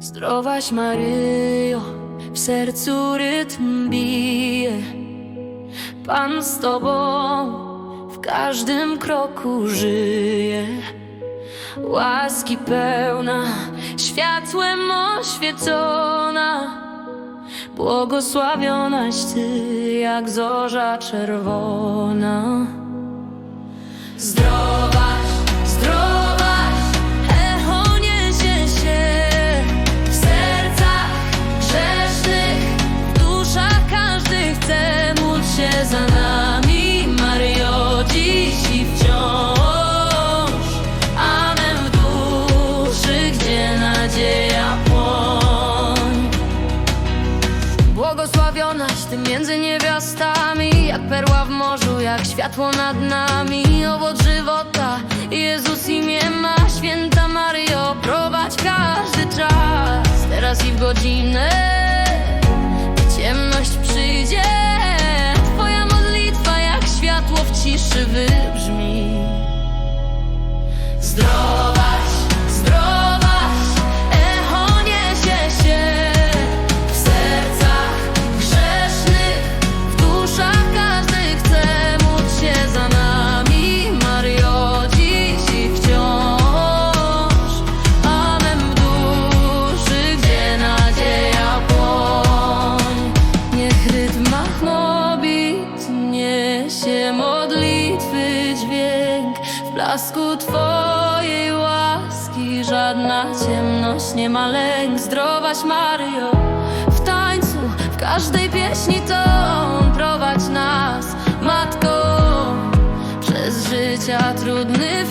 Zdrowaś Maryjo, w sercu rytm bije. Pan z Tobą w każdym kroku żyje. Łaski pełna, światłem oświecona. Błogosławionaś Ty, jak zorza czerwona. Zdrowaś, nadzieja płoń. Błogosławionaś Ty między niewiastami Jak perła w morzu, jak światło nad nami. Owoc żywota, Jezus imię ma. Święta Maryjo, prowadź każdy czas. Teraz i w godzinę modlitwy dźwięk w blasku Twojej łaski. Żadna ciemność nie ma lęk. Zdrowaś Maryjo, w tańcu, w każdej pieśni ton prowadź nas, Matko, przez życia trudny